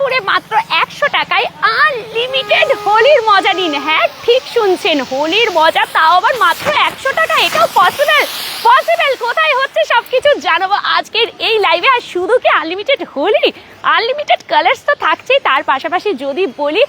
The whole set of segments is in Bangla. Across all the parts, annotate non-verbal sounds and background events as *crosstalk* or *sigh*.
দুর্গাপুরে মাত্র একশো টাকায় আনলিমিটেড হোলির মজা নিন। হ্যাঁ ঠিক শুনছেন, হোলির মজা তাও আবার মাত্র একশো টাকা, এটাও পসিবল পসিবল কোথায় হচ্ছে সব কিছু জানাব আজকের এই লাইভে আর শুধু কি আনলিমিটেড হোলি? আনলিমিটেড কালার্স তো থাকছেই, তার পাশাপাশি যদি বলি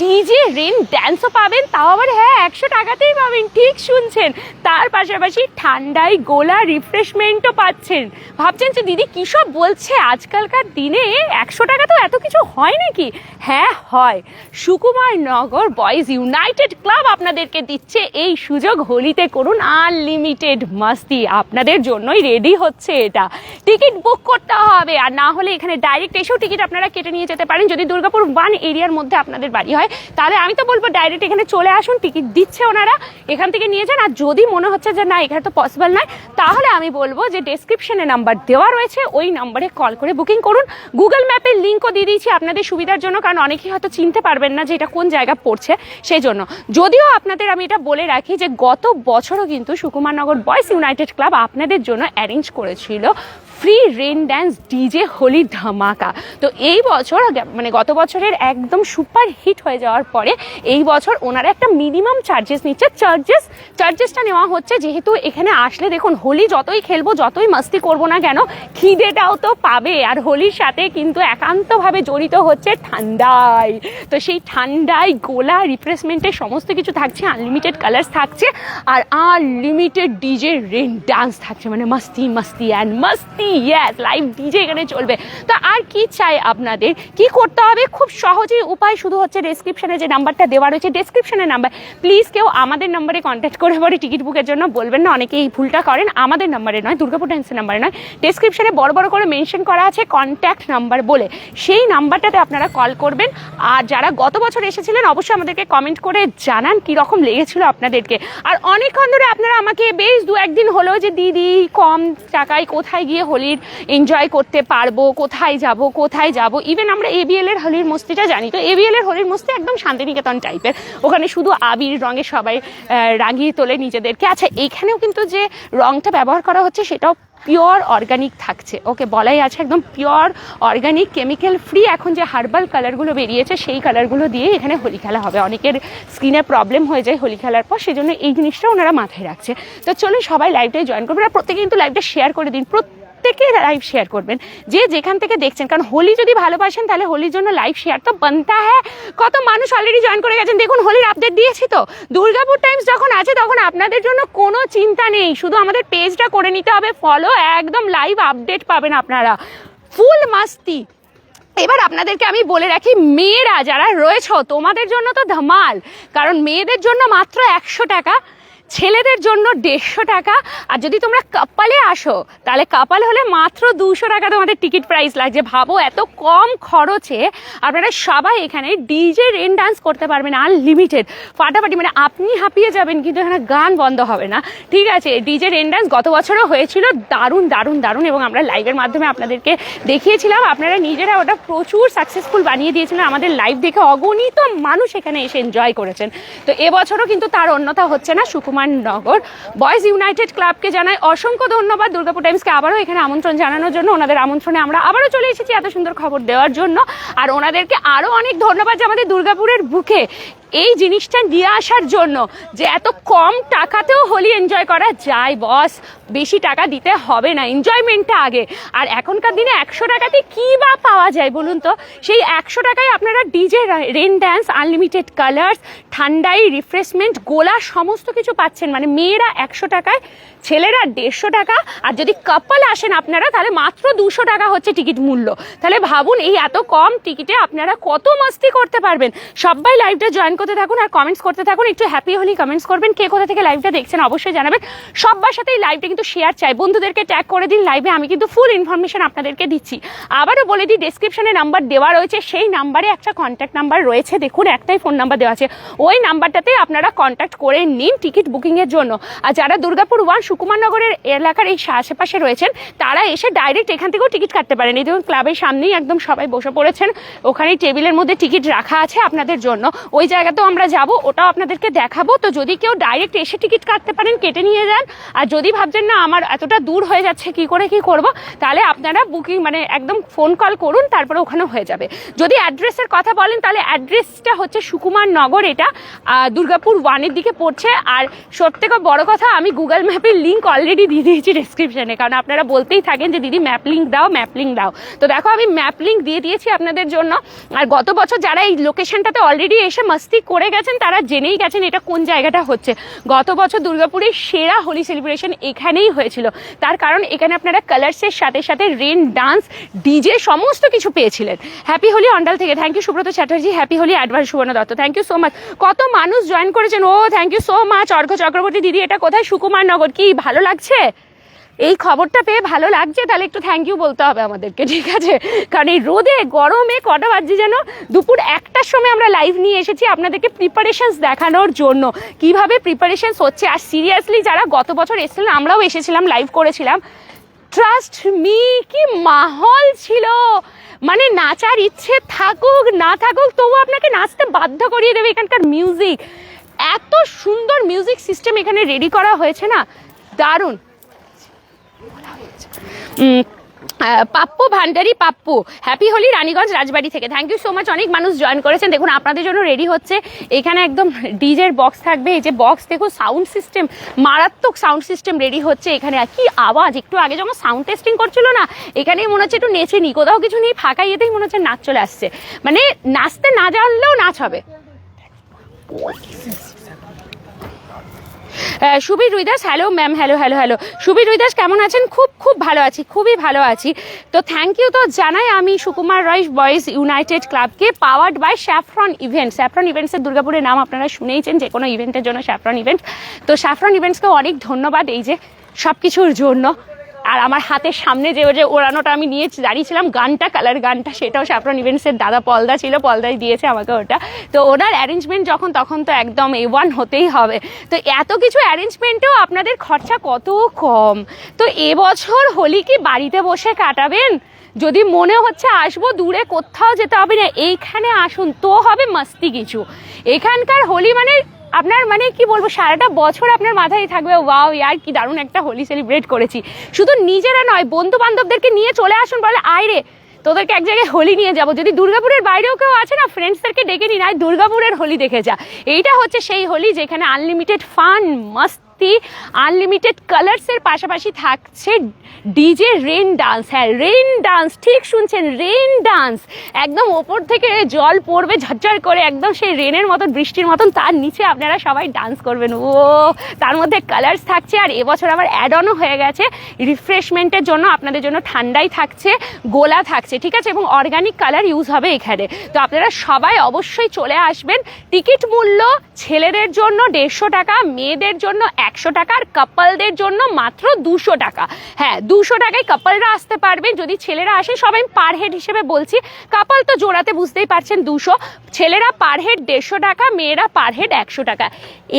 ডিজে রেন ড্যান্সও পাবেন, তাও আবার হ্যাঁ একশো টাকাতেই পাবেন, ঠিক শুনছেন। তার পাশাপাশি ঠান্ডায় গোলা রিফ্রেশমেন্টও পাচ্ছেন। ভাবছেন যে দিদি কী সব বলছে? আজকালকার দিনে একশো টাকা তো এত কিছু হয় নাকি? হ্যাঁ হয়। Sukumar Nagar boys united club আপনাদেরকে দিচ্ছে, এই সুযোগ হোলিতে করুন আনলিমিটেড মাস্তি। আপনাদের জন্যই রেডি হচ্ছে এটা। টিকিট বুক করতে হবে, আর না হলে এখানে ডাইরেক্ট এসেও টিকিট আপনারা কেটে নিয়ে যেতে পারেন। যদি দুর্গাপুর ওয়ান এরিয়ার মধ্যে আপনাদের বাড়ি হয়, তাহলে আমি তো বলব ডাইরেক্ট এখানে চলে আসুন টিকিট দিচ্ছে ওনারা, এখান থেকে নিয়ে যান। আর যদি মনে হচ্ছে যে না, এখানে তো পসিবল নয়, তাহলে আমি বলব যে ডেসক্রিপশনে নাম্বার দেওয়া রয়েছে, ওই নাম্বারে কল করে বুকিং করুন। গুগল ম্যাপের লিঙ্কও দিয়ে দিয়েছি আপনাদের সুবিধার জন্য, কারণ অনেকেই হয়তো চিনতে পারবেন না যে এটা কোন জায়গা পড়ছে সেই জন্য যদিও আপনাদের আমি এটা বলে রাখি যে গত বছরও কিন্তু সুকুমারনগর বয়েজ ইউনাইটেড ক্লাব আপনাদের জন্য অ্যারেঞ্জ করেছিল free rain dance DJ Holi ধামাকা। তো এই বছর মানে গত বছরের একদম সুপার হিট হয়ে যাওয়ার পরে এই বছর ওনারা একটা মিনিমাম চার্জেস নিচ্ছে। চার্জেস, চার্জেসটা নেওয়া হচ্ছে যেহেতু এখানে আসলে দেখুন, হোলি যতই খেলব, যতই মাস্তি করব না কেন, খিদেটাও তো পাবে। আর হোলির সাথে কিন্তু একান্তভাবে জড়িত হচ্ছে ঠান্ডায় তো সেই ঠান্ডায় গোলা রিফ্রেশমেন্টের সমস্ত কিছু থাকছে আনলিমিটেড কালার্স থাকছে, আর আনলিমিটেড ডিজে রেন ডান্স থাকছে। মানে মাস্তি মাস্তি and Masti. Yes live DJ এখানে চলবে। তো আর কি চাই আপনাদের? কি করতে হবে? খুব সহজেই উপায় শুধু হচ্ছে ডেসক্রিপশানে যে নাম্বারটা দেওয়া রয়েছে ডেসক্রিপশনের নাম্বার। প্লিজ কেউ আমাদের নাম্বারে কন্ট্যাক্ট করে পরে টিকিট বুকের জন্য বলবেন না। অনেকে এই ভুলটা করেন, আমাদের নাম্বারে নয় দুর্গাপুর টাইমসের নাম্বারে নয়। ডেসক্রিপশনে বড় বড় করে মেনশন করা আছে কন্ট্যাক্ট নাম্বার বলে। সেই নাম্বারটাতে আপনারা কল করবেন। আর যারা গত বছর এসেছিলেন, অবশ্যই আমাদেরকে কমেন্ট করে জানান কী রকম লেগেছিল আপনাদেরকে। আর অনেকক্ষণ ধরে আপনারা আমাকে বেশ দু একদিন হলো যে, দিদি, কম টাকায় কোথায় গিয়ে হোলির এনজয় করতে পারব, কোথায় যাব কোথায় যাব? ইভেন আমরা এবিএল এর হোলির মস্তিটা জানি তো এবিএল এর হোলির মস্তি একদম শান্তিনিকেতন টাইপের ওখানে শুধু আবির রঙে সবাই রাগিয়ে তোলে নিজেদেরকে। আচ্ছা এখানেও কিন্তু যে রঙটা ব্যবহার করা হচ্ছে সেটাও পিওর অর্গানিক থাকছে। ওকে বলাই আছে একদম পিওর অর্গানিক কেমিক্যাল ফ্রি এখন যে হার্বাল কালারগুলো বেরিয়েছে সেই কালারগুলো দিয়ে এখানে হোলি খেলা হবে। অনেকের স্কিনে প্রবলেম হয়ে যায় হোলি খেলার পর সেই জন্য এই জিনিসটা ওনারা মাথায় রাখছে। তো চলুন সবাই লাইভটাই জয়েন করবেন আর প্রত্যেকে কিন্তু লাইভটা শেয়ার করে দিন। প্রত্যেকে লাইভ শেয়ার করবেন। যে যেখান থেকে দেখছেন, কারণ হোলি যদি ভালোবাসেন, তাহলে হোলির জন্য লাইভ শেয়ার তো বানতা হ্যাঁ। কত মানুষ অলরেডি জয়েন করে গেছেন। দেখুন, হোলির আপডেট দিয়েছি তো। দুর্গাপুর টাইমস যখন আছে, তখন আপনাদের জন্য কোনো চিন্তা নেই। শুধু আমাদের পেজটা করে নিতে হবে ফলো একদম লাইভ আপডেট পাবেন আপনারা। ফুল মাস্তি। এবার আপনাদেরকে আমি বলে রাখি, মেয়েরা যারা রয়েছো, তোমাদের জন্য তো ধামাল। কারণ মেয়েদের জন্য মাত্র একশো টাকা। ছেলেদের জন্য দেড়শো টাকা। আর যদি তোমরা কাপালে আসো, তাহলে কাপাল হলে মাত্র দুশো টাকা তোমাদের টিকিট প্রাইস লাগছে। ভাবো এত কম খরচে আপনারা সবাই এখানে ডিজে রেন ডান্স করতে পারবেন আনলিমিটেড ফাটাফাটি মানে আপনি হাঁপিয়ে যাবেন, কিন্তু এখানে গান বন্ধ হবে না। ঠিক আছে ডিজে রেন ডান্স গত বছরও হয়েছিল দারুণ দারুণ দারুণ, এবং আমরা লাইভের মাধ্যমে আপনাদেরকে দেখিয়েছিলাম। আপনারা নিজেরা ওটা প্রচুর সাকসেসফুল বানিয়ে দিয়েছিলেন। আমাদের লাইভ দেখে অগণিত মানুষ এখানে এসে এনজয় করেছেন। তো এবছরও কিন্তু তার অন্যতা হচ্ছে না। সুকুমার নগর বয়েজ ইউনাইটেড ক্লাবকে জানাই অসংখ্য ধন্যবাদ। দুর্গাপুর টাইমসকে আবারও এখানে আমন্ত্রণ জানানোর জন্য। ওনাদের আমন্ত্রণে আমরা আবারও চলে এসেছি এত সুন্দর খবর দেওয়ার জন্য। আর ওনাদেরকে আরও অনেক ধন্যবাদ যে আমাদের দুর্গাপুরের বুকে এই জিনিসটা নিয়ে আসার জন্য যে এত কম টাকাতেও হোলি এনজয় করা যায়, বস। বেশি টাকা দিতে হবে না এনজয়মেন্টটা আগে। আর এখনকার দিনে একশো টাকাতে কী বা পাওয়া যায় বলুন তো? সেই একশো টাকায় আপনারা DJ rain dance unlimited colours ঠান্ডাই রিফ্রেশমেন্ট গোলা সমস্ত কিছু পাচ্ছেন। মানে মেয়েরা একশো টাকায়, ছেলেরা দেড়শো টাকা। আর যদি কাপল আসেন আপনারা, তাহলে মাত্র দুশো টাকা হচ্ছে টিকিট মূল্য। তাহলে ভাবুন, এই এত কম টিকিটে আপনারা কত মাস্তি করতে পারবেন। সবাই লাইভটা জয়েন করতে থাকুন আর কমেন্টস করতে থাকুন। একটু হ্যাপি হলেই কমেন্টস করবেন। কে কোথা থেকে লাইভটা দেখছেন অবশ্যই জানাবেন। সবার সাথে এই লাইভটা কিন্তু শেয়ার চাই। বন্ধুদেরকে ট্যাগ করে দিন লাইভে আমি কিন্তু ফুল ইনফরমেশন আপনাদেরকে দিচ্ছি। আবারও বলে দিই ডেসক্রিপশনে নাম্বার দেওয়া রয়েছে। সেই নাম্বারে একটা কন্ট্যাক্ট নাম্বার রয়েছে। দেখুন, একটাই ফোন নাম্বার দেওয়া আছে। ওই নাম্বারটাতে আপনারা কন্ট্যাক্ট করে নিন টিকিট বুকিংয়ের জন্য। আর যারা দুর্গাপুর ওয়ান সুকুমারনগরের এলাকার এই আশেপাশে রয়েছেন, তারা এসে ডাইরেক্ট এখান থেকেও টিকিট কাটতে পারেন। এই দেখুন ক্লাবের সামনেই একদম সবাই বসে পড়েছেন। ওখানেই টেবিলের মধ্যে টিকিট রাখা আছে আপনাদের জন্য। ওই জায়গাতেও আমরা যাব, ওটাও আপনাদেরকে দেখাবো। তো যদি কেউ ডাইরেক্ট এসে টিকিট কাটতে পারেন, কেটে নিয়ে যান। আর যদি ভাবছেন, না, আমার এতটা দূর হয়ে যাচ্ছে, কি করে কি করব? তাহলে আপনারা বুকিং মানে একদম ফোন কল করুন, তারপরে ওখানে হয়ে যাবে। যদি অ্যাড্রেসের কথা বলেন, তাহলে অ্যাড্রেসটা হচ্ছে সুকুমার নগর এটা। দুর্গাপুর ওয়ানের দিকে পড়ছে। আর থেকে বড় কথা, আমি গুগল ম্যাপের লিঙ্ক অলরেডি দিয়ে দিয়েছি ডিসক্রিপশনে কারণ আপনারা বলতেই থাকেন যে, দিদি ম্যাপ লিঙ্ক দাও ম্যাপ লিঙ্ক দাও। তো দেখো, আমি ম্যাপ লিঙ্ক দিয়ে দিয়েছি আপনাদের জন্য। আর গত বছর যারা এই লোকেশনটাতে অলরেডি এসে মাস্তি করে গেছেন, তারা জেনেই গেছেন এটা কোন জায়গাটা হচ্ছে। গত বছর দুর্গাপুরের সেরা হোলি সেলিব্রেশন এখানেই হয়েছিল। তার কারণ এখানে আপনারা কালার্সের সাথে সাথে রেন ডান্স ডিজে সমস্ত কিছু পেয়েছিলেন। হ্যাপি হোলি অন্ডাল থেকে। Thank you Subrata Chatterjee. Happy Holi advance Subarna Dutta thank you so much কত মানুষ জয়েন করেছেন। ও thank you so much Argha Chakraborty দিদি, এটা কোথায়? সুকুমার নগর কি? ভালো লাগছে? এই খবরটা পেয়ে ভালো লাগছে, তাহলে একটু থ্যাংক ইউ বলতে হবে আমাদেরকে, ঠিক আছে? কারণ এই রোদে, গরমে কটা বাজছে যেন? দুপুর একটার সময় আমরা লাইভ নিয়ে এসেছি আপনাদেরকে প্রিপারেশনস দেখানোর জন্য। কীভাবে প্রিপারেশনস হচ্ছে? আর সিরিয়াসলি যারা গত বছর এসেছিলেন, আমরাও এসেছিলাম লাইভ করেছিলাম। ট্রাস্ট মি কি মাহল ছিল! মানে নাচার ইচ্ছে থাকুক, না থাকুক তবু আপনাকে নাচতে বাধ্য করিয়ে দেবে এখানকার মিউজিক এত সুন্দর মিউজিক সিস্টেম এখানে রেডি করা হয়েছে না? দারুণ! পাপ্পু ভান্ডারি, পাপ্পু। হ্যাপি হোলি রানীগঞ্জ, রাজবাড়ি থেকে। থ্যাংক ইউ সো মাচ অনেক মানুষ জয়েন করেছেন। দেখুন, আপনাদের জন্য রেডি হচ্ছে। এখানে একদম ডিজের বক্স থাকবে। এই যে বক্স দেখুন সাউন্ড সিস্টেম মারাত্মক সাউন্ড সিস্টেম রেডি হচ্ছে এখানে। কি আওয়াজ! একটু আগে যখন সাউন্ড টেস্টিং করছিল না, এখানেই মনে হচ্ছে একটু নেচে নি কোথাও কিছু নেই, ফাঁকা ইয়েতেই মনে হচ্ছে নাচ চলে আসছে। মানে নাচতে না জানলেও নাচ হবে। Subir Ruidas hello ma'am hello hello hello Subir Ruidas, কেমন আছেন? খুব খুব ভালো আছি, খুবই ভালো আছি। তো থ্যাংক ইউ তো জানাই আমি সুকুমার রয় বয়েজ ইউনাইটেড ক্লাবকে powered by saffron event saffron ইভেন্টসের দুর্গাপুরের নাম আপনারা শুনেইছেন, যে কোনো ইভেন্টের জন্য স্যাফরন ইভেন্ট তো স্যাফরন ইভেন্টসকেও অনেক ধন্যবাদ এই যে সব কিছুর জন্য। আর আমার হাতের সামনে যে যে ওড়ানোটা আমি নিয়ে দাঁড়িয়েছিলাম, গানটা কালার গানটা, সেটাও স্যাফরন ইভেন্টসের দাদা পলদা ছিল, পলদাই দিয়েছে আমাকে ওটা। তো ওনার অ্যারেঞ্জমেন্ট যখন, তখন তো একদম এ ওয়ান হতেই হবে। তো এত কিছু অ্যারেঞ্জমেন্টেও আপনাদের খরচা কত কম? তো এবছর হোলি কি বাড়িতে বসে কাটাবেন? যদি মনে হচ্ছে আসব, দূরে কোথাও যেতে হবে না, এইখানে আসুন, তো হবে মাস্তি কিছু। এখানকার হোলি মানে আপনার মানে কি বলব, সারাটা বছর আপনার মাথায় থাকবে, ওয়াও, ইয়ার কি দারুণ একটা হোলি সেলিব্রেট করেছি। শুধু নিজেরা নয় বন্ধু বান্ধবদেরকে নিয়ে চলে আসুন বলে, আয় রে, তোদেরকে এক জায়গায় হোলি নিয়ে যাব। যদি দুর্গাপুরের বাইরেও কেউ আছে না ফ্রেন্ডসদেরকে ডেকে নিন, আয়, দুর্গাপুরের হোলি দেখে যা। এইটা হচ্ছে সেই হোলি যেখানে আনলিমিটেড ফান মস্তি আনলিমিটেড কালার্সের পাশাপাশি থাকছে ডিজে রেন ডান্স হ্যাঁ রেন ডান্স ঠিক শুনছেন রেন ডান্স একদম ওপর থেকে জল পড়বে, ঝরঝর করে একদম সেই রেনের মতন বৃষ্টির মতন। তার নিচে আপনারা সবাই ডান্স করবেন। ও, তার মধ্যে কালার্স থাকছে আর এবছর আবার অ্যাড অনও হয়ে গেছে। রিফ্রেশমেন্টের জন্য আপনাদের জন্য ঠান্ডাই থাকছে, গোলা থাকছে, ঠিক আছে? এবং অর্গানিক কালার ইউজ হবে এখানে। তো আপনারা সবাই অবশ্যই চলে আসবেন। টিকিট মূল্য ছেলেদের জন্য দেড়শো টাকা, মেয়েদের জন্য একশো টাকা আর কাপলদের জন্য মাত্র দুশো টাকা। হ্যাঁ দুশো টাকায় কাপলরা আসতে পারবে যদি ছেলেরা আসে, সবাই পার হেড হিসেবে বলছি কাপল তো জোড়াতে বুঝতেই পারছেন দুশো। ছেলেরা পার হেড দেড়শো টাকা, মেয়েরা পার হেড একশো টাকা।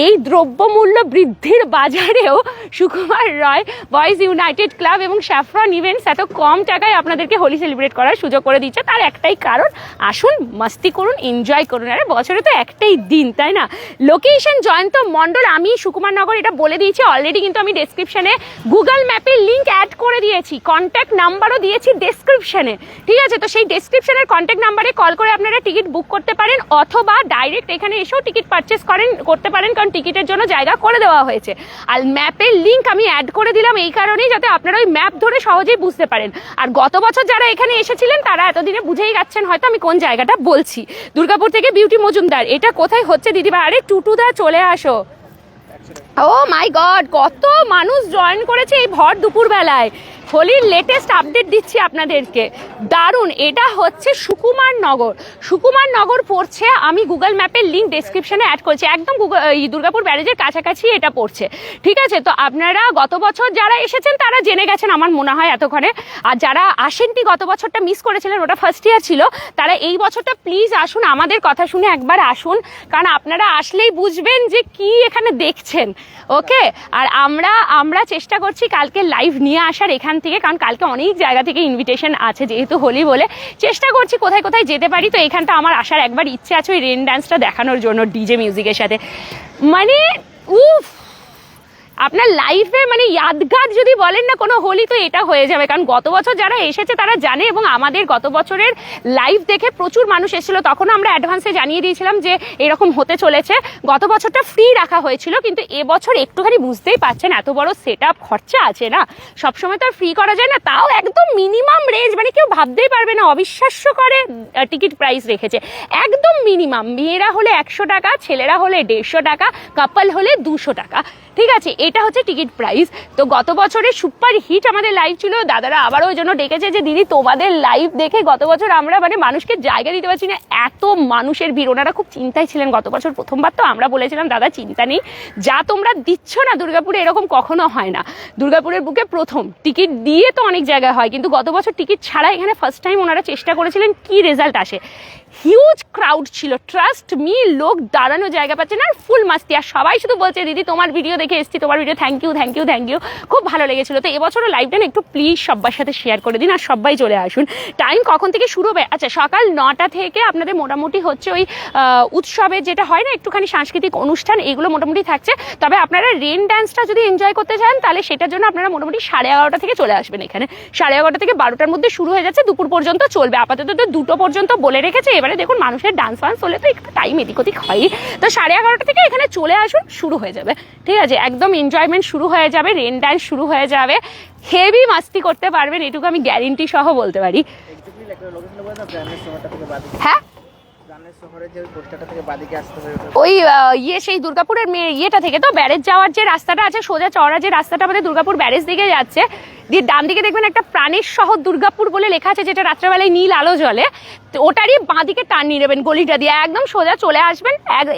এই দ্রব্যমূল্য বৃদ্ধির বাজারেও Sukumar Roy, boys united club এবং স্যাফরন ইভেন্টস এত কম টাকায় আপনাদেরকে হোলি সেলিব্রেট করার সুযোগ করে দিচ্ছে। তার একটাই কারণ, আসুন, মাস্তি করুন এনজয় করুন। আরে, বছরে তো একটাই দিন, তাই না? লোকেশন, জয়ন্ত মণ্ডল, আমি সুকুমার নগর, এটা বলে দিয়েছি অলরেডি কিন্তু আমি ডেসক্রিপশানে গুগল ম্যাপের লিঙ্ক অ্যাড করে দিয়েছি। কন্ট্যাক্ট নাম্বারও দিয়েছি ডেসক্রিপশানে ঠিক আছে? তো সেই ডেসক্রিপশনের কন্ট্যাক্ট নাম্বারে কল করে আপনারা টিকিট বুক করতে পারেন অথবা ডাইরেক্ট এখানে এসেও টিকিট পারচেস করেন, করতে পারেন, কারণ টিকিটের জন্য জায়গা করে দেওয়া হয়েছে। আর ম্যাপের লিঙ্ক আমি অ্যাড করে দিলাম এই কারণেই যাতে আপনারা ওই ম্যাপ ধরে সহজেই বুঝতে পারেন। আর গত বছর যারা এখানে এসেছিলেন, তারা এতদিনে বুঝেই যাচ্ছেন হয়তো আমি কোন জায়গাটা বলছি। দুর্গাপুর থেকে বিউটি মজুমদার, এটা কোথায় হচ্ছে দিদিভাই? আরে টুটুদা চলে আসো। ও মাই গড কত মানুষ জয়েন করেছে এই ভর দুপুর বেলায় হোলির লেটেস্ট আপডেট দিচ্ছি আপনাদেরকে। দারুণ, এটা হচ্ছে সুকুমার নগর। সুকুমার নগর পড়ছে, আমি গুগল ম্যাপের লিঙ্ক ডেসক্রিপশনে অ্যাড করছি। একদম দুর্গাপুর ব্যারেজের কাছাকাছি এটা পড়ছে। ঠিক আছে? তো আপনারা গত বছর যারা এসেছেন, তারা জেনে গেছেন আমার মনে হয় এতক্ষণে। আর যারা আসেননি, গত বছরটা মিস করেছিলেন, ওটা ফার্স্ট ইয়ার ছিল, তারা এই বছরটা প্লিজ আসুন, আমাদের কথা শুনে একবার আসুন। কারণ আপনারা আসলেই বুঝবেন যে কি এখানে দেখছেন। ওকে আর আমরা আমরা চেষ্টা করছি কালকে লাইভ নিয়ে আসার, এখান থেকে, কারণ কালকে অনেক জায়গা থেকে ইনভিটেশন আছে যেহেতু হোলি বলে। চেষ্টা করছি কোথায় কোথায় যেতে পারি, তো এখানটা আমার আসার একবার ইচ্ছে আছে ওই রেন ডান্সটা দেখানোর জন্য ডিজে মিউজিকের সাথে। মানে উফ! আপনার লাইফে মানে ইয়াদগার যদি বলেন না, কোনো হোলি তো এটা হয়ে যাবে। কারণ গত বছর যারা এসেছে, তারা জানে এবং আমাদের গত বছরের লাইভ দেখে প্রচুর মানুষ এসেছিল। তখন আমরা অ্যাডভান্সে জানিয়ে দিয়েছিলাম যে এরকম হতে চলেছে। গত বছরটা ফ্রি রাখা হয়েছিল, কিন্তু এবছর একটুখানি বুঝতেই পারছেন, এত বড় সেট আপ খরচা আছে না? সবসময় তো আর ফ্রি করা যায় না, তাও একদম মিনিমাম রেঞ্জ মানে কেউ ভাবতেই পারবে না, অবিশ্বাস্য করে টিকিট প্রাইস রেখেছে। একদম মিনিমাম মেয়েরা হলে একশো টাকা, ছেলেরা হলে দেড়শো টাকা কাপল হলে দুশো টাকা। ঠিক আছে, এটা হচ্ছে টিকিট প্রাইস। তো গত বছরে সুপার হিট আমাদের লাইভ ছিল, দাদারা আবারও ওই জন্য ডেকেছে যে, দিদি, তোমাদের লাইভ দেখে গত বছর আমরা মানে মানুষকে জায়গা দিতে পারছি না। এত মানুষের ভিড়। ওনারা খুব চিন্তায় ছিলেন গত বছর প্রথমবার, তো আমরা বলেছিলাম, দাদা, চিন্তা নেই। যা তোমরা দিচ্ছ না দুর্গাপুরে, এরকম কখনো হয় না। দুর্গাপুরের বুকে প্রথম টিকিট দিয়ে তো অনেক জায়গায় হয়, কিন্তু গত বছর টিকিট ছাড়া এখানে ফার্স্ট টাইম ওনারা চেষ্টা করেছিলেন, কি রেজাল্ট আসে? হিউজ ক্রাউড ছিল ট্রাস্ট মি লোক দাঁড়ানো জায়গা পাচ্ছে না, আর ফুল মাস্তি। আর সবাই শুধু বলছে, দিদি, তোমার ভিডিও দেখে এসেছি, তোমার video thank you thank you thank you খুব ভালো লেগেছিল। তো এবছরও লাইভটা না একটু প্লিজ সবার সাথে শেয়ার করে দিন আর সবাই চলে আসুন। টাইম কখন থেকে শুরু হবে? আচ্ছা সকাল নটা থেকে আপনাদের মোটামুটি হচ্ছে ওই উৎসবে যেটা হয় না, একটুখানি সাংস্কৃতিক অনুষ্ঠান, এগুলো মোটামুটি থাকছে। তবে আপনারা রেন ডান্সটা যদি এনজয় করতে চান, তাহলে সেটার জন্য আপনারা মোটামুটি সাড়ে এগারোটা থেকে চলে আসবেন এখানে। সাড়ে এগারোটা থেকে বারোটার মধ্যে শুরু হয়ে যাচ্ছে, দুপুর পর্যন্ত চলবে। আপাতত তো দুটো পর্যন্ত বলে রেখেছে। এবারে দেখুন, মানুষের ডান্স ফান্স হলে তো একটু টাইম এদিক ওদিক হয় তো সাড়ে এগারোটা থেকে এখানে চলে আসুন, শুরু হয়ে যাবে। ঠিক আছে? একদম এনজয়মেন্ট শুরু হয়ে যাবে রেন ডান্স শুরু হয়ে যাবে। হেভি মাস্তি করতে পারবেন এটুকু আমি গ্যারেন্টি সহ বলতে পারি। হ্যাঁ? ওই ইয়ে সেই দুর্গাপুরের ইয়েটা থেকে তো ব্যারেজ যাওয়ার যে রাস্তাটা আছে সোজা চওড়া যে রাস্তাটা আমাদের দুর্গাপুর ব্যারেজ দিকে যাচ্ছে দিয়ে ডান দিকে দেখবেন একটা প্রাণের শহর দুর্গাপুর বলে লেখা আছে যেটা রাত্রেবেলায় নীল আলো জ্বলে। তো ওটারই বাঁদিকে টান নিয়ে নেবেন গলিটা দিয়ে। একদম সোজা চলে আসবেন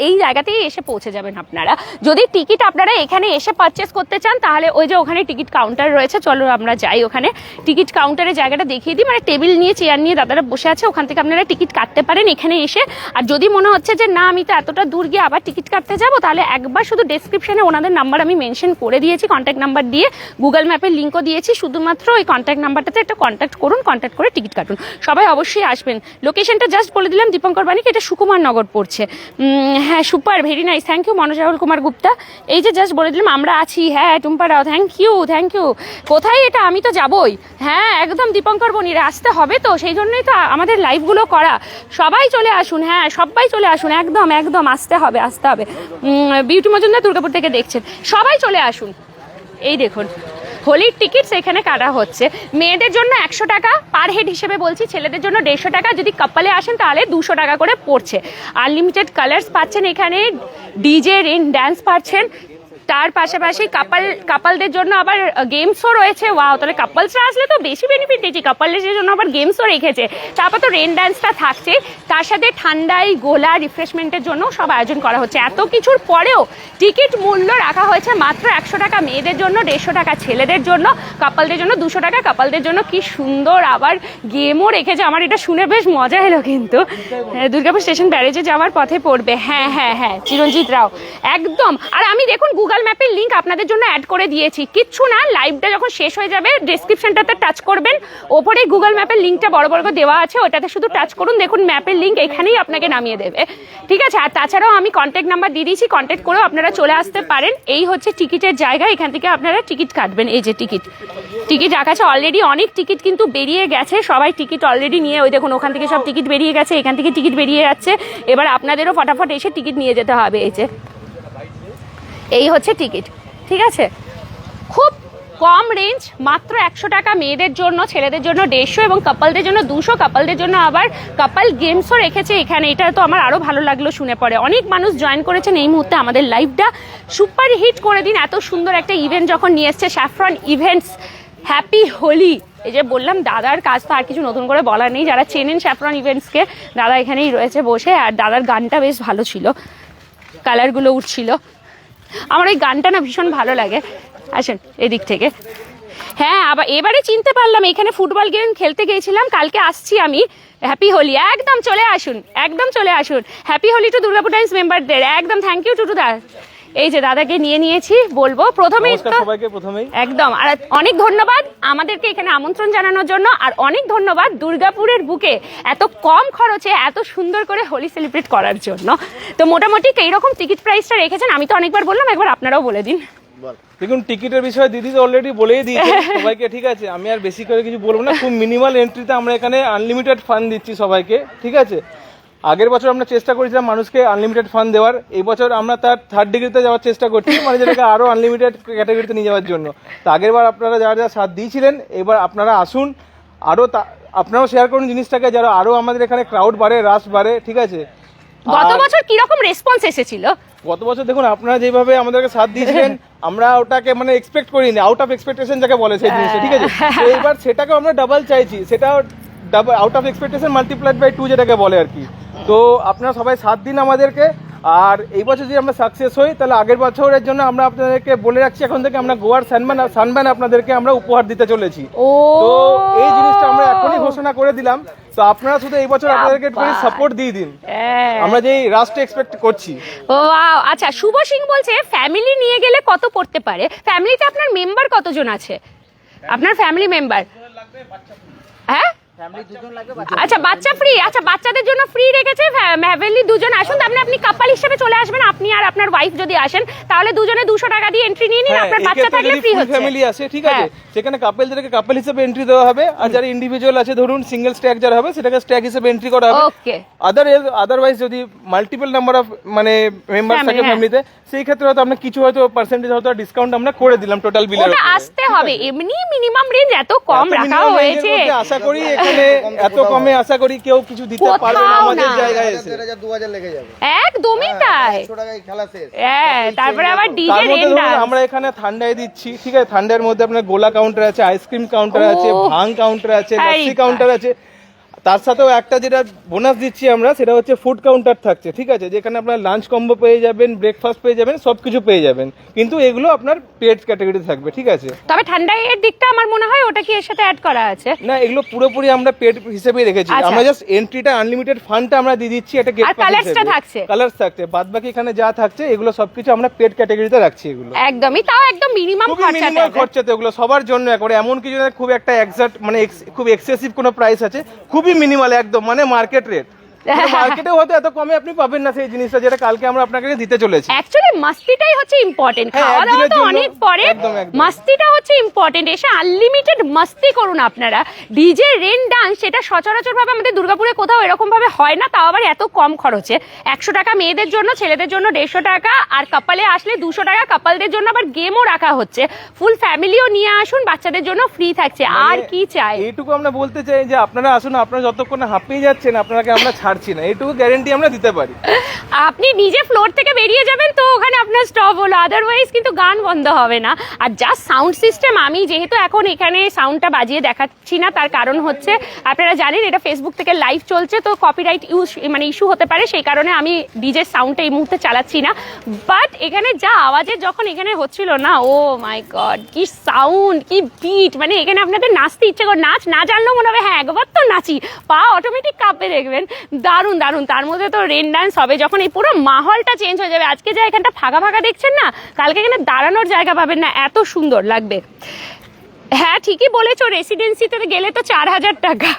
এই জায়গাতেই এসে পৌঁছে যাবেন আপনারা। যদি টিকিট আপনারা এখানে এসে পারচেস করতে চান, তাহলে ওই যে ওখানে টিকিট কাউন্টার রয়েছে, চলো আমরা যাই ওখানে। টিকিট কাউন্টারের জায়গাটা দেখিয়ে দিই মানে টেবিল নিয়ে চেয়ার নিয়ে দাদারা বসে আছে, ওখান থেকে আপনারা টিকিট কাটতে পারেন এখানে এসে। আর যদি মনে হচ্ছে যে, না, আমি তো এতটা দূর গিয়ে আবার টিকিট কাটতে যাব, তাহলে একবার শুধু ডেসক্রিপশনে ওনাদের নাম্বার আমি মেনশন করে দিয়েছি কন্ট্যাক্ট নাম্বার দিয়ে। গুগল ম্যাপের লিঙ্কও দিয়েছি, শুধুমাত্র ওই কন্ট্যাক্ট নাম্বারটাতে একটা কন্ট্যাক্ট করুন কন্ট্যাক্ট করে টিকিট কাটুন। সবাই অবশ্যই আসবেন। লোকেশনটা জাস্ট বলে দিলাম, দীপঙ্কর বাণিক এটা সুকুমার নগর পড়ছে। হ্যাঁ super very nice thank you Manoj Rahul, Kumar Gupta. এই যে জাস্ট বলে দিলাম, আমরা আছি হ্যাঁ Tumpa Rao thank you thank you কোথায় এটা? আমি তো যাবই। হ্যাঁ একদম দীপঙ্কর বনিরে, আসতে হবে তো, সেই জন্যই তো আমাদের লাইভগুলো করা। সবাই চলে আসুন হ্যাঁ সবাই চলে আসুন, একদম একদম, আসতে হবে আসতে হবে। বিউটি মজুমদার দুর্গাপুর থেকে দেখছেন। সবাই চলে আসুন। এই দেখুন। হোলির টিকিটস এখানে কাটা হচ্ছে। মেয়েদের জন্য একশো টাকা পার হেড হিসেবে বলছি, ছেলেদের জন্য দেড়শো টাকা, যদি কাপালে আসেন তাহলে দুশো টাকা করে পড়ছে। আনলিমিটেড কালার্স পাচ্ছেন এখানে ডিজে রিন ড্যান্স পাচ্ছেন তার পাশাপাশি কাপাল কাপালদের জন্য আবার গেমসও রয়েছে। ওয়াও তাহলে কাপলসরা আসলে তো বেশি বেনিফিট দিচ্ছি কাপলদের জন্য আবার গেমসও রেখেছে। তারপর তো রেন ডান্সটা থাকছে। তার সাথে ঠান্ডায় গোলা রিফ্রেশমেন্টের জন্য সব আয়োজন করা হচ্ছে। এত কিছুর পরেও টিকিট মূল্য রাখা হয়েছে মাত্র একশো টাকা মেয়েদের জন্য দেড়শো টাকা ছেলেদের জন্য কাপালদের জন্য দুশো টাকা। কাপালদের জন্য কি সুন্দর আবার গেমও রেখেছে। আমার এটা শুনে বেশ মজা এলো কিন্তু। হ্যাঁ, দুর্গাপুর স্টেশন ব্যারেজে যাওয়ার পথে পড়বে। হ্যাঁ হ্যাঁ হ্যাঁ চিরঞ্জিত রাও। একদম। আর আমি দেখুন গুগল ম্যাপের লিঙ্ক আপনাদের জন্য অ্যাড করে দিয়েছি। কিচ্ছু না লাইভটা যখন শেষ হয়ে যাবে ডেসক্রিপশনটাতে টাচ করবেন। ওপরে গুগল ম্যাপের লিঙ্কটা বড় বড় দেওয়া আছে, ওটাতে শুধু টাচ করুন, দেখুন ম্যাপের লিঙ্ক এখানেই আপনাকে নামিয়ে দেবে। ঠিক আছে, আর তাছাড়াও আমি কন্ট্যাক্ট নাম্বার দিয়ে দিয়েছি কন্ট্যাক্ট করেও আপনারা চলে আসতে পারেন। এই হচ্ছে টিকিটের জায়গা, এখান থেকে আপনারা টিকিট কাটবেন, এই যে টিকিট। টিকিট রাখা আছে অলরেডি অনেক টিকিট কিন্তু বেরিয়ে গেছে, সবাই টিকিট অলরেডি নিয়ে, ওই দেখুন, ওখান থেকে সব টিকিট বেরিয়ে গেছে, এখান থেকে টিকিট বেরিয়ে যাচ্ছে। এবার আপনাদেরও ফটাফট এসে টিকিট নিয়ে যেতে হবে, এই যে। এই হচ্ছে টিকিট, ঠিক আছে? খুব কম রেঞ্জ মাত্র একশো টাকা মেয়েদের জন্য, ছেলেদের জন্য দেড়শো এবং কাপলদের জন্য দুশো কাপলদের জন্য আবার কাপল গেমসও রেখেছে এখানে। এটা তো আমার আরও ভালো লাগল শুনে পড়ে অনেক মানুষ জয়েন করেছেন এই মুহূর্তে আমাদের লাইভটা সুপার হিট করে দিন। এত সুন্দর একটা ইভেন্ট যখন নিয়ে এসছে স্যাফরন ইভেন্টস হ্যাপি হোলি এই যে বললাম, দাদার কাজ তো আর কিছু নতুন করে বলার নেই। যারা চেনেন স্যাফরন ইভেন্টসকে দাদা এখানেই রয়েছে বসে। আর দাদার গানটা বেশ ভালো ছিল। কালারগুলো উঠছিল। আমার ওই গানটা না ভীষণ ভালো লাগে। আসেন, এদিক থেকে। হ্যাঁ আবার এবারে চিনতে পারলাম, এখানে ফুটবল গেম খেলতে গিয়েছিলাম, কালকে আসছি আমি হ্যাপি হোলি একদম চলে আসুন, একদম চলে আসুন। Happy Holi to Durgapur times মেম্বারদের একদম থ্যাংক ইউ টু টু দা এই যে দাদাকে নিয়ে নিয়েছি বলব। প্রথমেই তো সবাইকে প্রথমেই। একদম। আর অনেক ধন্যবাদ আমাদেরকে এখানে আমন্ত্রণ জানানোর জন্য আর অনেক ধন্যবাদ দুর্গাপুরের বুকে এত কম খরচে এত সুন্দর করে হোলি সেলিব্রেট করার জন্য। তো মোটামুটি এইরকম টিকিট প্রাইসটা রেখেছেন আমি তো অনেকবার বললাম একবার আপনারাও বলে দিন। বল। দেখুন টিকিটের বিষয়ে দিদি তো অলরেডি বলেই দিয়েছে সবাইকে ঠিক আছে আমি আর বেশি করে কিছু বলব না খুব মিনিমাল এন্ট্রিতে আমরা এখানে আনলিমিটেড ফান্ড দিচ্ছি সবাইকে ঠিক আছে? আগের বছর আমরা চেষ্টা করেছিলাম মানুষকে আনলিমিটেড ফান্ড দেওয়ার এই বছর আমরা তার থার্ড ডিগ্রিতে যাওয়ার চেষ্টা করছি মানে যেটাকে আরও আনলিমিটেড ক্যাটাগরিতে নিয়ে যাওয়ার জন্য। তো আগের বার আপনারা যারা যারা সাথ দিয়েছিলেন এবার আপনারা আসুন আরও তা- আপনারাও শেয়ার করুন জিনিসটাকে যারা আরও আমাদের এখানে ক্রাউড বাড়ে রাশ বাড়ে ঠিক আছে? গত বছর কীরকম রেসপন্স এসেছিল? গত বছর দেখুন আপনারা যেভাবে আমাদেরকে সাথ দিয়েছিলেন *laughs* আমরা ওটাকে মানে এক্সপেক্ট করিনি আউট অফ এক্সপেকটেশন যাকে বলে সেই জিনিসটা ঠিক আছে? তো এইবার সেটাকে আমরা ডাবল চাইছি সেটা double out of expectation multiplied by two যেটাকে বলে আর কি। তো আপনারা সবাই সাত দিন আমাদেরকে আর এই বছর যদি আমরা সাকসেস হই তাহলে আগের বছরের জন্য আমরা আপনাদেরকে বলে রাখছি এখন থেকে আমরা গোয়ার সানম্যান সানম্যান আপনাদেরকে আমরা উপহার দিতে চলেছি। ও! তো এই জিনিসটা আমরা এখনই ঘোষণা করে দিলাম। তো আপনারা শুধু এই বছর আপনাদেরকে একটু সাপোর্ট দিয়ে দিন। হ্যাঁ। আমরা যেই রাষ্ট্র এক্সপেক্ট করছি। ও আচ্ছা শুভ সিং বলছে ফ্যামিলি নিয়ে গেলে কত পড়তে পারে? ফ্যামিলিতে আপনার মেম্বার কতজন আছে? আপনার ফ্যামিলি মেম্বার হ্যাঁ? আচ্ছা বাচ্চা ফ্রি আচ্ছা বাচ্চাদের জন্য ফ্রি রেখেছে ফ্যামিলি দুজন আসুন তাহলে আপনি কাপাল হিসেবে চলে আসবেন আপনি আর আপনার ওয়াইফ যদি আসেন তাহলে দুজনে দুশো টাকা দিয়ে এন্ট্রি নিয়ে নিন হ্যাঁ, আপনার বাচ্চা থাকলে ফ্রি হচ্ছে। family আসে ঠিক আছে হ্যাঁ। সেখানে কাপেলদেরকে কাপেল হিসেবে এন্ট্রি দেওয়া হবে আর যারা ইন্ডিভিজুয়াল আছে ধরুন সিঙ্গেল স্ট্যাক যারা হবে সেটাকে স্ট্যাক হিসেবে এন্ট্রি করা হবে। ওকে আদার আদারওয়াইজ যদি মাল্টিপল নাম্বার অফ মানে মেম্বার থাকে। ফ্যামিলিতে সেই ক্ষেত্রে হয়তো আমরা কিছু হয়তো পার্সেন্টেজ হয়তো ডিসকাউন্ট আমরা করে দিলাম টোটাল বিলের ওটা আসতে হবে এমনি মিনিমাম রেঞ্জ এত কম রাখা হয়েছে। আশা করি এখানে এত কমে আশা করি কেউ কিছু দিতে পারবে না আমাদের জায়গায় এসে। দেড় হাজার দু হাজার লেগে যাবে। একদমই তাই। খেলা শেষ। হ্যাঁ তারপরে আবার ডিজে রেন্ডার আমরা এখানে ঠান্ডায় দিচ্ছি ঠিক আছে? ঠান্ডার মধ্যে আপনার গোলা কাউন্টার আছে আইসক্রিম কাউন্টার আছে ভাং কাউন্টার আছে লস্যি কাউন্টার আছে। তার সাথেও একটা যেটা বোনাস দিচ্ছি আমরা সেটা হচ্ছে ফুড কাউন্টার থাকছে ঠিক আছে? যেখানে আপনার লাঞ্চ কম্বো পেয়ে যাবেন ব্রেকফাস্ট পেয়ে যাবেন সব কিছু পেয়ে যাবেন। কিন্তু এগুলো আপনার পেড ক্যাটাগরি থাকবে ঠিক আছে? তবে ঠান্ডা এর দিকটা আমার মনে হয় ওটা কি এর সাথে অ্যাড করা আছে? না এগুলো পুরোপুরি আমরা পেড হিসেবেই রেখেছি। আচ্ছা। আমরা জাস্ট এন্ট্রিটা আনলিমিটেড ফান্ডটা আমরা দিয়ে দিচ্ছি এটা আর colours টা থাকছে? কালার্স থাকছে বাদ বাকি এখানে যা থাকছে এগুলো সবকিছু আমরা পেড ক্যাটাগরিতে রাখছি এগুলো। একদমই তাও একদম মিনিমাম খরচাতে মিনিমাল হবে। খরচাতে ওগুলো সবার জন্য একবারে এমন কিছু না খুব একটা এক্সাক্ট মানে খুব এক্সেসিভ কোনো প্রাইস আছে খুবই মিনিমাল একদম মানে মার্কেট রেট *laughs* মার্কেটেও হয়তো এত কমে আপনি পাবেন না সেই জিনিসটা যেটা কালকে আমরা আপনাকে দিতে চলেছি। অ্যাকচুয়ালি মাস্তিটাই হচ্ছে ইম্পর্টেন্ট হ্যাঁ, খাওয়া দাওয়া তো অনেক পরে। মাস্তিটা হচ্ছে ইম্পর্টেন্ট এসে আনলিমিটেড মাস্তি করুন আপনারা। ডিজে রেন ডান্স সেটা সচরাচর ভাবে আমাদের দুর্গাপুরে কোথাও এরকম ভাবে হয় না তাও আবার এত কম খরচে। একশো টাকা মেয়েদের জন্য ছেলেদের জন্য দেড়শো টাকা আর কাপালে আসলে দুশো টাকা কাপালদের জন্য আবার গেমও রাখা হচ্ছে। ফুল ফ্যামিলিও নিয়ে আসুন বাচ্চাদের জন্য ফ্রি থাকছে। আর কি চাই? এইটুকু আমরা বলতে চাই যে আপনারা আসুন আপনারা যতক্ষণ হাঁপিয়ে যাচ্ছেন আপনাকে আমরা ছাড়ছি না, এইটুকু গ্যারেন্টি আমরা দিতে পারি। আপনি নিজে ফ্লোর থেকে বেরিয়ে যাবেন তো ওখানে আপনার স্টপ হলো আদারওয়াইজ কিন্তু গান বন্ধ হবে না। আর যা সাউন্ড সিস্টেম আমি যেহেতু এখন এখানে সাউন্ডটা বাজিয়ে দেখাচ্ছি না, তার কারণ হচ্ছে আপনারা জানেন এটা ফেসবুক থেকে লাইভ চলছে, তো কপিরাইট ইউজ মানে ইস্যু হতে পারে, সেই কারণে আমি ডিজে সাউন্ডটা এই মুহূর্তে চালাচ্ছি না। বাট এখানে যা আওয়াজের যখন এখানে হচ্ছিল না, ও মাই গড কি সাউন্ড কি বিট মানে এখানে আপনাদের নাচতে ইচ্ছে করে নাচ না জানলেও মনে হবে হ্যাঁ একবার তো নাচি। পা অটোমেটিক কাঁপে দেখবেন। দারুণ দারুণ। তার মধ্যে তো রেন ডান্স হবে। যখন এই পুরো মাহলটা চেঞ্জ হয়ে যাবে, আজকে যা এখানটা ফাঁকা ফাঁকা দেখছেন না, কালকে এখানে দাঁড়ানোর জায়গা পাবেন না। এত সুন্দর লাগবে। হ্যাঁ ঠিকই বলেছ রেসিডেন্সিতে গেলে তো চার হাজার টাকা।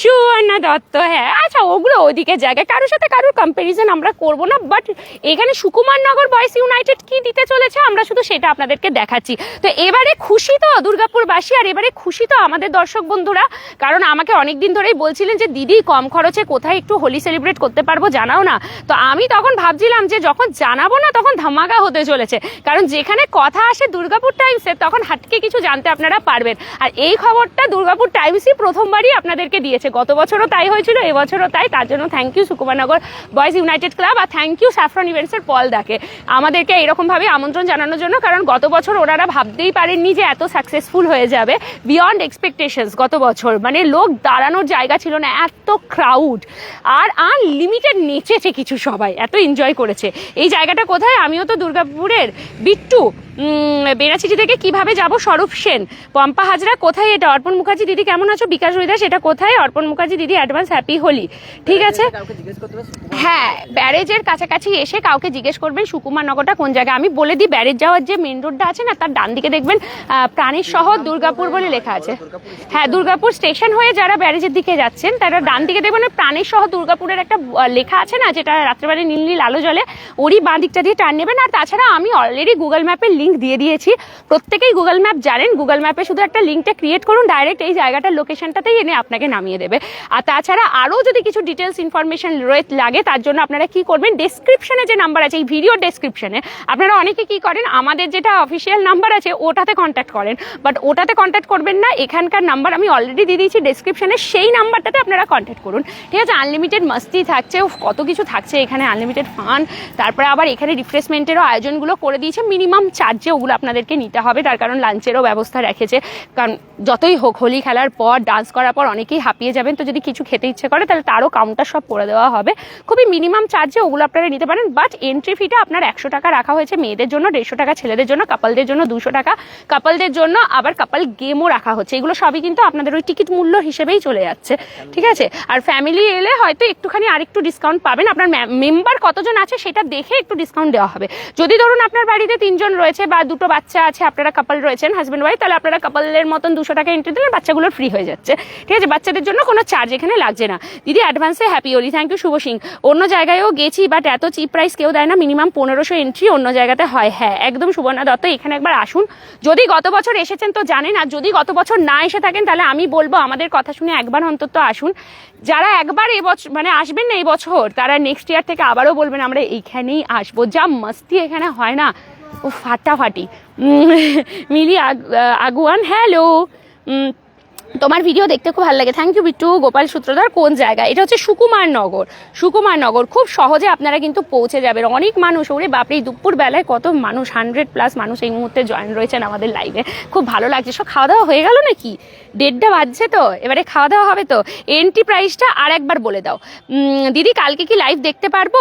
সুবর্ণা দত্ত হ্যাঁ। আচ্ছা ওগুলো ওদিকে জায়গায় কারোর সাথে কারোর কম্প্যারিজন আমরা করব না বাট এখানে সুকুমার নগর বয়েস ইউনাইটেড কি দিতে চলেছে, আমরা শুধু সেটা আপনাদেরকে দেখাচ্ছি। তো এবারে খুশি তো দুর্গাপুরবাসী, আর এবারে খুশি তো আমাদের দর্শক বন্ধুরা, কারণ আমাকে অনেক দিন ধরেই বলছিলেন যে, দিদি, কম খরচে কোথায় একটু হোলি সেলিব্রেট করতে পারব জানাও না। তো আমি তখন ভাবছিলাম যে, যখন জানাব না, তখন ধামাকা হতে চলেছে। কারণ যেখানে কথা আসে দুর্গাপুর টাইমসে তখন হাটকে কিছু জানতে আপনারা পারবেন। আর এই খবরটা দুর্গাপুর টাইমসই প্রথমবারই আপনাদেরকে আমাদেরকে দিয়েছে। গত বছরও তাই হয়েছিল এবছরও তাই। তার জন্য thank you Sukumarnagar boys united club R thank you saffron ইভেন্টসের পল দাকে। আমাদেরকে এরকমভাবে আমন্ত্রণ জানানোর জন্য কারণ গত বছর ওনারা ভাবতেই পারেননি যে এত সাকসেসফুল হয়ে যাবে। বিয়ন্ড এক্সপেকটেশনস গত বছর মানে লোক দাঁড়ানোর জায়গা ছিল না এত ক্রাউড আর আনলিমিটেড নেচেছে কিছু সবাই এত এনজয় করেছে। এই জায়গাটা কোথায়? আমিও তো দুর্গাপুরের। বিট্টু উম, বেনাচিটি থেকে কীভাবে যাব? স্বরূপ সেন পম্পা হাজরা কোথায় এটা? অর্পণ মুখার্জি দিদি কেমন আছো? বিকাশ রুইদাস এটা কোথায়? অর্পণ মুখার্জি দিদি অ্যাডভান্স হ্যাপি হোলি। ঠিক আছে? হ্যাঁ ব্যারেজের কাছাকাছি এসে কাউকে জিজ্ঞেস করবেন সুকুমার নগরটা কোন জায়গায়। আমি বলে দিই, ব্যারেজ যাওয়ার যে মেন রোডটা আছে না, তার ডান দিকে দেখবেন প্রাণীর শহর দুর্গাপুর বলে লেখা আছে। হ্যাঁ দুর্গাপুর স্টেশন হয়ে যারা ব্যারেজের দিকে যাচ্ছেন, তারা ডান দিকে দেখবেন প্রাণীর শহর দুর্গাপুরের একটা লেখা আছে না, যেটা রাত্রেবেলা নীল নীল আলো জ্বলে, ওরই বাঁ দিকটা দিয়ে টার্ন নেবেন। আর তাছাড়া আমি অলরেডি গুগল ম্যাপের লিঙ্ক দিয়ে দিয়েছি। প্রত্যেকেই গুগল ম্যাপ জানেন গুগল ম্যাপে শুধু একটা লিঙ্কটা ক্রিয়েট করুন ডাইরেক্ট এই জায়গাটার লোকেশনটাতেই এনে আপনাকে নামিয়ে দেবে। আর তাছাড়া আরও যদি কিছু ডিটেলস ইনফরমেশন লাগে, তার জন্য আপনারা কি করবেন? ডেসক্রিপশনে যে নাম্বার আছে, এই ভিডিও ডেসক্রিপশনে আপনারা অনেকে কি করেন? আমাদের যেটা অফিসিয়াল নাম্বার আছে, ওটাতে কন্ট্যাক্ট করেন। বাট ওটাতে কন্ট্যাক্ট করবেন না, এখানকার নাম্বার আমি অলরেডি দিয়ে দিয়েছি ডেসক্রিপশনে সেই নাম্বারটাতে আপনারা কন্ট্যাক্ট করুন। ঠিক আছে? আনলিমিটেড মাস্তি থাকছে কত কিছু থাকছে এখানে আনলিমিটেড ফান তারপরে আবার এখানে রিফ্রেশমেন্টেরও আয়োজনগুলো করে দিয়েছে মিনিমাম চার্জে ওগুলো আপনাদেরকে নিতে হবে। তার কারণ লাঞ্চেরও ব্যবস্থা রেখেছে। কারণ যতই হোক, হোলি খেলার পর ডান্স করার পর অনেকেই হাঁপিয়ে যাবেন। তো যদি কিছু খেতে ইচ্ছে করে, তাহলে তারও কাউন্টার সব করে দেওয়া হবে। খুবই মিনিমাম চার্জে ওগুলো আপনারা নিতে পারেন বাট এন্ট্রি ফিটা আপনার একশো টাকা রাখা হয়েছে মেয়েদের জন্য, দেড়শো টাকা, ছেলেদের জন্য কাপালদের জন্য দুশো টাকা। কাপালদের জন্য আবার কাপাল গেমও রাখা হচ্ছে। এগুলো সবই কিন্তু আপনাদের ওই টিকিট মূল্য হিসেবেই চলে যাচ্ছে। ঠিক আছে? আর ফ্যামিলি এলে হয়তো একটুখানি আরেকটু ডিসকাউন্ট পাবেন। আপনার মেম্বার কতজন আছে সেটা দেখে একটু ডিসকাউন্ট দেওয়া হবে। যদি ধরুন আপনার বাড়িতে তিনজন রয়েছে বা দুটো বাচ্চা আছে, আপনারা কাপাল রয়েছেন হাজব্যান্ড ওয়াইফ তাহলে আপনারা কাপালের মতন দুশো টাকা এন্ট্রি দিলে বাচ্চাগুলোর ফ্রি হয়ে যাচ্ছে। ঠিক আছে? বাচ্চাদের জন্য কোনো চার্জ এখানে লাগছে না। দিদি অ্যাডভান্সে happy Holi thank you Shubh Singh. অন্য জায়গায়ও গেছি বাট এত চিপ প্রাইস কেউ দেয় না মিনিমাম পনেরোশো এন্ট্রি অন্য জায়গাতে হয়। হ্যাঁ একদম সুবর্ণা দত্ত, এখানে একবার আসুন। যদি গত বছর এসেছেন তো জানেন, আর যদি গত বছর না এসে থাকেন, তাহলে আমি বলব, আমাদের কথা শুনে একবার অন্তত আসুন। যারা একবার এবছর মানে আসবেন না এই বছর, তারা নেক্সট ইয়ার থেকে আবারও বলবেন, আমরা এইখানেই আসব। যা মস্তি এখানে হয় না। ও ফাটাফাটি। মিলি আগ- আগুয়ান হ্যালো তোমার ভিডিও দেখতে খুব ভালো লাগে। থ্যাংক ইউ বিট্টু, গোপাল, সূত্রধর, কোন জায়গা? এটা হচ্ছে সুকুমার নগর। সুকুমার নগর, খুব সহজে আপনারা কিন্তু পৌঁছে যাবেন। অনেক মানুষ, ওরে বাপরে দুপুর বেলায় কত মানুষ হান্ড্রেড প্লাস মানুষ এই মুহূর্তে জয়েন রয়েছেন আমাদের লাইভে খুব ভালো লাগছে। সব খাওয়া দাওয়া হয়ে গেল নাকি? দেড়টা বাজছে তো, এবারে খাওয়া দাওয়া হবে তো। এন্ট্রি প্রাইসটা আর একবার বলে দাও। দিদি, কালকে কি লাইভ দেখতে পারব?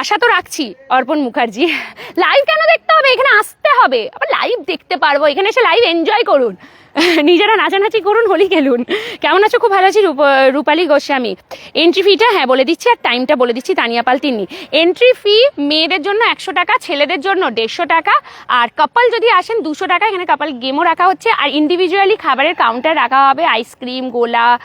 আশা তো রাখছি, অর্পণ মুখার্জি। *laughs* লাইভ কেন দেখতে হবে? এখানে আসতে হবে। আবার লাইভ দেখতে পারব। এখানে এসে লাইভ এনজয় করুন। *laughs* নিজেরা নাচানাচি করুন, হোলি খেলুন। কেমন আছো? খুব ভালো আছি, রূপ- রূপালী গোস্বামী। এন্ট্রি ফিটা হ্যাঁ বলে দিচ্ছি, আর টাইমটা বলে দিচ্ছি তানিয়া পাল তিনি এন্ট্রি ফি মেয়েদের জন্য একশো টাকা, ছেলেদের জন্য দেড়শো টাকা, আর কাপাল যদি আসেন দুশো টাকা, এখানে কাপাল গেমও রাখা হচ্ছে, আর ইন্ডিভিজুয়ালি খাবারের কাউন্টার রাখা হবে আইসক্রিম গোলা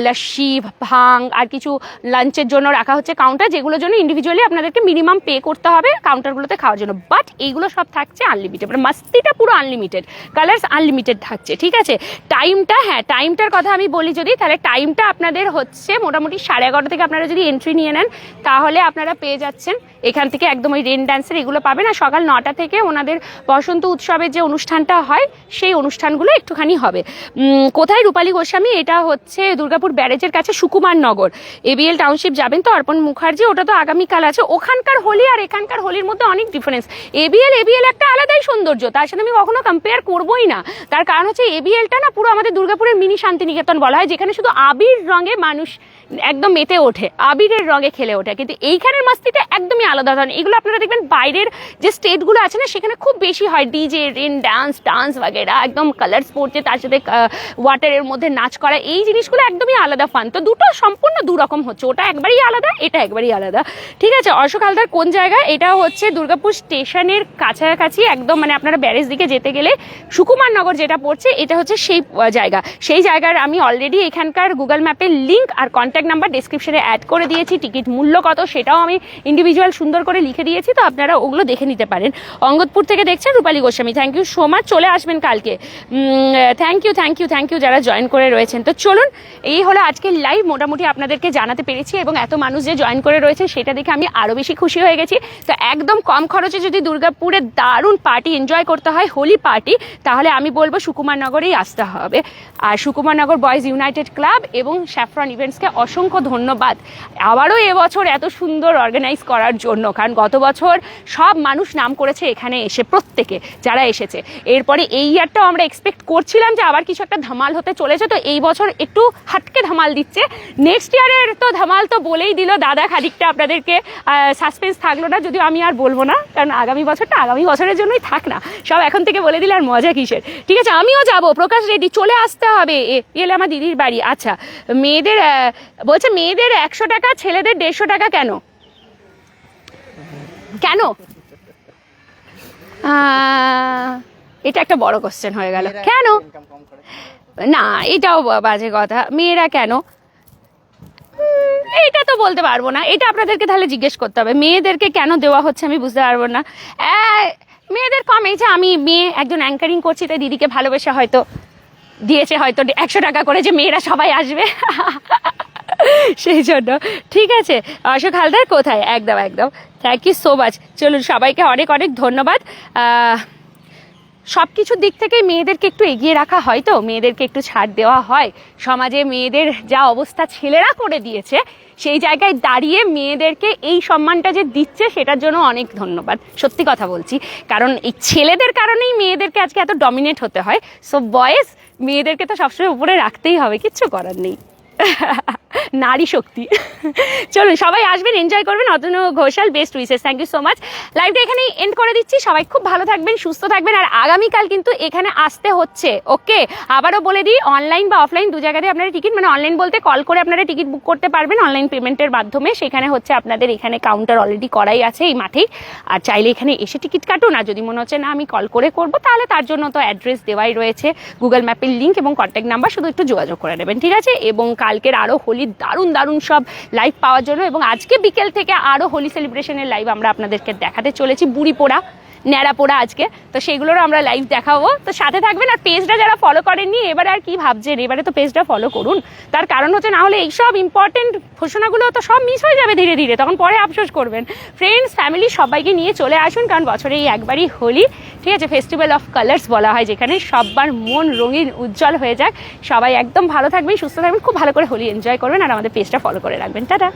লস্যি, ভাং, আর কিছু লাঞ্চের জন্য রাখা হচ্ছে কাউন্টার যেগুলোর জন্য ইন্ডিভিজুয়ালি আপনাদেরকে মিনিমাম পে করতে হবে কাউন্টারগুলোতে খাওয়ার জন্য। বাট এইগুলো সব থাকছে আনলিমিটেড মানে মাস্তিটা পুরো আনলিমিটেড কালার্স আনলিমিটেড থাকছে, ঠিক আছে? টাইমটা হ্যাঁ টাইমটার কথা আমি বলি যদি, তাহলে টাইমটা আপনাদের হচ্ছে মোটামুটি সাড়ে এগারোটা থেকে আপনারা যদি এন্ট্রি নিয়ে নেন, তাহলে আপনারা পেয়ে যাচ্ছেন। এখান থেকে একদম ওই রেন ডান্সের এগুলো পাবেন। আর সকাল নটা থেকে ওনাদের বসন্ত উৎসবের যে অনুষ্ঠানটা হয়, সেই অনুষ্ঠানগুলো একটুখানি হবে। কোথায় রূপালী গোস্বামী? এটা হচ্ছে দুর্গাপুর ব্যারেজের কাছে সুকুমার নগর। এবিএল টাউনশিপ যাবেন তো অর্পণ মুখার্জি, ওটা তো আগামীকাল আছে। ওখানকার হোলি আর এখানকার হোলির মধ্যে অনেক ডিফারেন্স এবিএল এবিএল একটা আলাদাই সৌন্দর্য। তার সাথে আমি কখনো কম্পেয়ার করবোই না। তার কারণ হচ্ছে এবিএলটা না পুরো আমাদের দুর্গাপুরের মিনি শান্তিনিকেতন বলা হয় যেখানে শুধু আবির রঙে মানুষ একদম মেতে ওঠে, আবিরের রঙে খেলে ওঠে। কিন্তু এইখানের মাস্তিটা একদমই আলাদা। ধরনের এগুলো আপনারা দেখবেন বাইরের যে স্টেটগুলো আছে না, সেখানে খুব বেশি হয়। ডিজে, রেন, ডান্স ডান্স বাগেরা, একদম কালার্স পড়ছে তার সাথে ওয়াটারের মধ্যে নাচ করা, এই জিনিসগুলো একদমই আলাদা ফান তো দুটো সম্পূর্ণ দু রকম হচ্ছে। ওটা একবারই আলাদা, এটা একবারই আলাদা। ঠিক আছে, অশোক হালদার কোন জায়গা? এটা হচ্ছে দুর্গাপুর স্টেশনের কাছাকাছি, একদম মানে আপনারা ব্যারেজ দিকে যেতে গেলে সুকুমার নগর যেটা পড়ছে, এটা হচ্ছে সেই জায়গা। সেই জায়গার আমি অলরেডি এখানকার গুগল ম্যাপের লিঙ্ক আর কন্ট্যাক্ট কন্ট্যাক্ট নাম্বার ডিসক্রিপশনে অ্যাড করে দিয়েছি। টিকিট মূল্য কত সেটাও আমি ইন্ডিভিজুয়াল সুন্দর করে লিখে দিয়েছি, তো আপনারা ওগুলো দেখে নিতে পারেন। অঙ্গদপুর থেকে দেখছেন Rupali Goswami. Thank you so much চলে আসবেন কালকে। Thank you thank you thank you যারা জয়েন করে রয়েছেন। তো চলুন, এই হলো আজকের লাইভ মোটামুটি আপনাদেরকে জানাতে পেরেছি এবং এত মানুষ যে জয়েন করে রয়েছে, সেটা দেখে আমি আরও বেশি খুশি হয়ে গেছি। তো একদম কম খরচে যদি দুর্গাপুরে দারুণ পার্টি এনজয় করতে হয়, হোলি পার্টি তাহলে আমি বলব সুকুমারনগরেই আসতে হবে। আর সুকুমারনগর বয়েজ ইউনাইটেড ক্লাব এবং স্যাফরন ইভেন্টসকে অসংখ্য ধন্যবাদ। আবারও এবছর এত সুন্দর অর্গানাইজ করার জন্য, কারণ গত বছর সব মানুষ নাম করেছে এখানে এসে, প্রত্যেকে যারা এসেছে। এরপরে এই ইয়ারটাও আমরা এক্সপেক্ট করছিলাম যে আবার কিছু একটা ধামাল হতে চলেছে, তো এই বছর একটু হাটকে ধামাল দিচ্ছে। নেক্সট ইয়ারের তো ধামাল তো বলেই দিল দাদা খাদিকটা আপনাদেরকে সাসপেন্স থাকল না, যদিও আমি আর বলব না, কারণ আগামী বছরটা আগামী বছরের জন্যই থাক না। সব এখন থেকে বলে দিলে আর মজা কিসের? ঠিক আছে, আমিও যাব, প্রকাশ রেডি, চলে আসতে হবে। এলে আমার দিদির বাড়ি। আচ্ছা মেয়েদের বলছে মেয়েদের একশো টাকা ছেলেদের দেড়শো টাকা কেন? কেন? এটা একটা বড় কোশ্চেন হয়ে গেল। কেন। না এটাও বাজে কথা। মেয়েরা কেন? এটা তো বলতে পারব না। এটা আপনাদেরকে তাহলে জিজ্ঞেস করতে হবে। মেয়েদেরকে কেন দেওয়া হচ্ছে আমি বুঝতে পারব না। মেয়েদের কম এই যে আমি মেয়ে একজন অ্যাঙ্কারিং করছি তাই দিদিকে ভালোবেসে হয়তো দিয়েছে হয়তো একশো টাকা করে যে মেয়েরা সবাই আসবে। *laughs* সেই জন্য। ঠিক আছে অশোক হালদার কোথায়? একদম একদম। থ্যাংক ইউ সো মাচ চলুন, সবাইকে অনেক অনেক ধন্যবাদ। সব কিছুর দিক থেকে মেয়েদেরকে একটু এগিয়ে রাখা হয় তো? মেয়েদেরকে একটু ছাড় দেওয়া হয়। সমাজে মেয়েদের যা অবস্থা ছেলেরা করে দিয়েছে, সেই জায়গায় দাঁড়িয়ে মেয়েদেরকে এই সম্মানটা যে দিচ্ছে, সেটার জন্য অনেক ধন্যবাদ। সত্যি কথা বলছি। কারণ এই ছেলেদের কারণেই মেয়েদেরকে আজকে এত ডমিনেট হতে হয়। সো বয়েস মেয়েদেরকে তো সবসময় উপরে রাখতেই হবে, কিচ্ছু করার নেই। নারী শক্তি। চলুন, সবাই আসবেন এনজয় করবেন Atanu Ghoshal best wishes thank you so much লাইভটা এখানেই এন্ড করে দিচ্ছি, সবাই খুব ভালো থাকবেন, সুস্থ থাকবেন, আর আগামীকাল কিন্তু এখানে আসতে হচ্ছে ওকে আবারও বলে দিই অনলাইন বা অফলাইন দু জায়গাতে আপনারা টিকিট মানে অনলাইন বলতে কল করে আপনারা টিকিট বুক করতে পারবেন অনলাইন পেমেন্টের মাধ্যমে। সেখানে হচ্ছে আপনাদের এখানে কাউন্টার অলরেডি করাই আছে এই মাঠেই। আর চাইলে এখানে এসে টিকিট কাটুন, আর যদি মনে হচ্ছে না আমি কল করে করব, তাহলে তার জন্য তো অ্যাড্রেস দেওয়াই রয়েছে। গুগল ম্যাপের লিঙ্ক এবং কন্ট্যাক্ট নাম্বার শুধু একটু যোগাযোগ করে নেবেন, ঠিক আছে? এবং কালকের আরও হোলির দারুণ দারুণ সব লাইভ পাওয়ার জন্য এবং আজকে বিকেল থেকে আরও হোলি সেলিব্রেশনের লাইভ আমরা আপনাদেরকে দেখাতে চলেছি বুড়ি পোড়া ন্যাড়া পোড়া আজকে। তো সেগুলোরও আমরা লাইভ দেখাবো। তো সাথে থাকবেন আর পেজটা যারা ফলো করেননি, এবারে আর কি ভাবছেন? এবারে তো পেজটা ফলো করুন। তার কারণ হচ্ছে না হলে এইসব ইম্পর্টেন্ট ঘোষণাগুলো তো সব মিস হয়ে যাবে ধীরে ধীরে। তখন পরে আফসোস করবেন। ফ্রেন্ডস ফ্যামিলি সবাইকে নিয়ে চলে আসুন, কারণ বছরে এই একবারই হোলি। ঠিক আছে? ফেস্টিভ্যাল অফ কালার্স বলা হয় যেখানে সবার মন রঙিন উজ্জ্বল হয়ে যাক। সবাই একদম ভালো থাকবেন, সুস্থ থাকবেন, খুব ভালো করে হোলি এনজয় করবেন আর আমাদের পেজটা ফলো করে রাখবেন। টাটা!